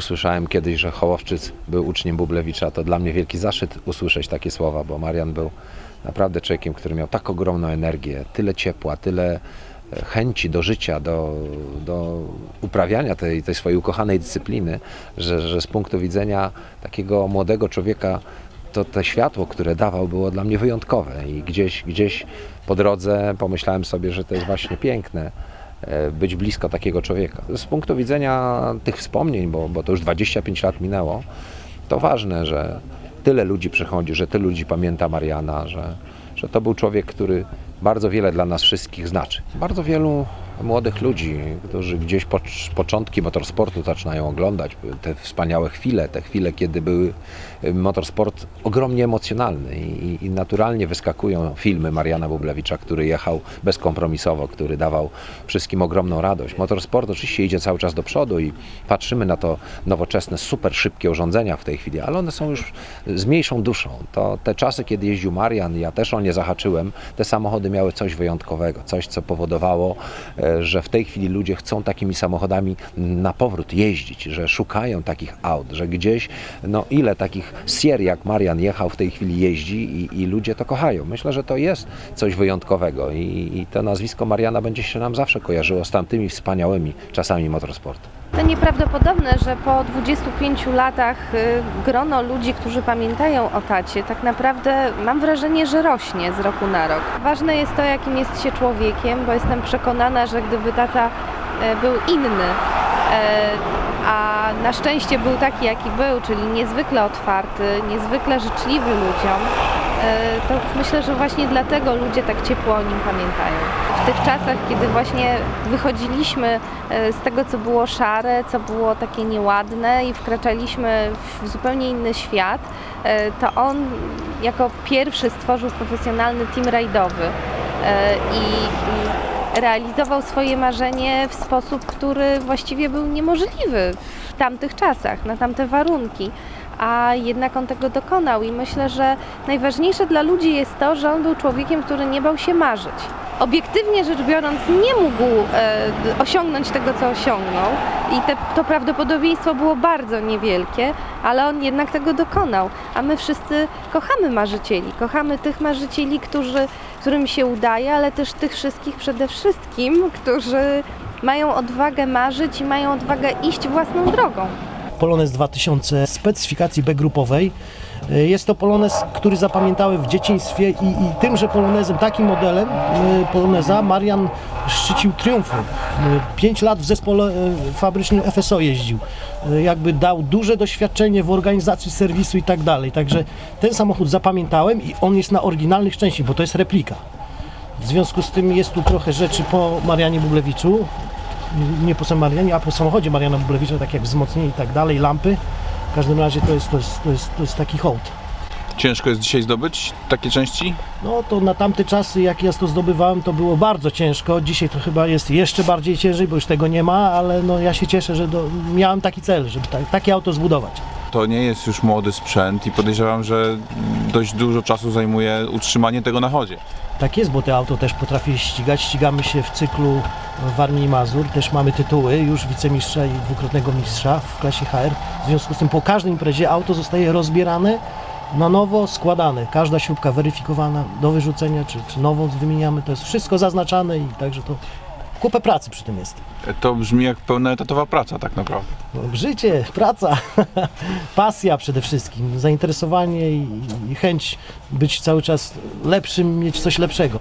usłyszałem kiedyś, że Hołowczyc był uczniem Bublewicza, to dla mnie wielki zaszczyt usłyszeć takie słowa, bo Marian był naprawdę człowiekiem, który miał tak ogromną energię, tyle ciepła, tyle e, chęci do życia, do, do uprawiania tej, tej swojej ukochanej dyscypliny, że, że z punktu widzenia takiego młodego człowieka to te światło, które dawał, było dla mnie wyjątkowe. I gdzieś, gdzieś po drodze pomyślałem sobie, że to jest właśnie piękne być blisko takiego człowieka. Z punktu widzenia tych wspomnień, bo, bo to już 25 lat minęło, to ważne, że tyle ludzi przychodzi, że tylu ludzi pamięta Mariana, że, że to był człowiek, który bardzo wiele dla nas wszystkich znaczy. Bardzo wielu młodych ludzi, którzy gdzieś po, początki motorsportu zaczynają oglądać, te wspaniałe chwile, te chwile, kiedy był motorsport ogromnie emocjonalny i, i naturalnie wyskakują filmy Mariana Bublewicza, który jechał bezkompromisowo, który dawał wszystkim ogromną radość. Motorsport oczywiście idzie cały czas do przodu i patrzymy na to nowoczesne, super szybkie urządzenia w tej chwili, ale one są już z mniejszą duszą. To te czasy, kiedy jeździł Marian, ja też o nie zahaczyłem, te samochody miały coś wyjątkowego, coś, co powodowało, e, że w tej chwili ludzie chcą takimi samochodami na powrót jeździć, że szukają takich aut, że gdzieś, no ile takich Sier jak Marian jechał w tej chwili jeździ i, i ludzie to kochają. Myślę, że to jest coś wyjątkowego i, i to nazwisko Mariana będzie się nam zawsze kojarzyło z tamtymi wspaniałymi czasami motorsportu. To nieprawdopodobne, że po 25 latach y, grono ludzi, którzy pamiętają o tacie, tak naprawdę mam wrażenie, że rośnie z roku na rok. Ważne jest to, jakim jest się człowiekiem, bo jestem przekonana, że gdyby tata e, był inny, e, a na szczęście był taki, jaki był, czyli niezwykle otwarty, niezwykle życzliwy ludziom, to myślę, że właśnie dlatego ludzie tak ciepło o nim pamiętają. W tych czasach, kiedy właśnie wychodziliśmy e, z tego, co było szare, co było takie nieładne i wkraczaliśmy w zupełnie inny świat, e, to on jako pierwszy stworzył profesjonalny team rajdowy e, i realizował swoje marzenie w sposób, który właściwie był niemożliwy w tamtych czasach, na tamte warunki. A jednak on tego dokonał i myślę, że najważniejsze dla ludzi jest to, że on był człowiekiem, który nie bał się marzyć. Obiektywnie rzecz biorąc, nie mógł e, osiągnąć tego, co osiągnął, i te, to prawdopodobieństwo było bardzo niewielkie, ale on jednak tego dokonał. A my wszyscy kochamy marzycieli, kochamy tych marzycieli, którzy, którym się udaje, ale też tych wszystkich przede wszystkim, którzy mają odwagę marzyć i mają odwagę iść własną drogą. Polonez 2000 specyfikacji B grupowej. Y, Jest to Polonez, który zapamiętałem w dzieciństwie i, i tymże Polonezem, takim modelem y, Poloneza Marian szczycił triumfy. Y, Pięć lat w zespole fabrycznym FSO jeździł. Jakby dał duże doświadczenie w organizacji serwisu i tak dalej. Także ten samochód zapamiętałem i on jest na oryginalnych częściach, bo to jest replika. W związku z tym jest tu trochę rzeczy po Marianie Bublewiczu, nie po samym Marianie, a po samochodzie Mariana Bublewicza, tak jak wzmocnienie i tak dalej, lampy. W każdym razie to jest, to jest, to jest, to jest taki hołd. Ciężko jest dzisiaj zdobyć takie części? No to na tamte czasy, jak ja to zdobywałem, to było bardzo ciężko. Dzisiaj to chyba jest jeszcze bardziej ciężej, bo już tego nie ma, ale no ja się cieszę, że do, miałem taki cel, żeby ta, takie auto zbudować. To nie jest już młody sprzęt i podejrzewam, że dość dużo czasu zajmuje utrzymanie tego na chodzie. Tak jest, bo to auto też potrafi ścigać. Ścigamy się w cyklu w Armii i Mazur. Też mamy tytuły już wicemistrza i dwukrotnego mistrza w klasie HR. W związku z tym po każdej imprezie auto zostaje rozbierane, na nowo składane. Każda śrubka weryfikowana do wyrzucenia, czy, czy nową wymieniamy. To jest wszystko zaznaczane i także to kupę pracy przy tym jest. To brzmi jak pełnoetatowa praca tak naprawdę. Życie, praca, pasja przede wszystkim, zainteresowanie i, i chęć być cały czas lepszym, mieć coś lepszego.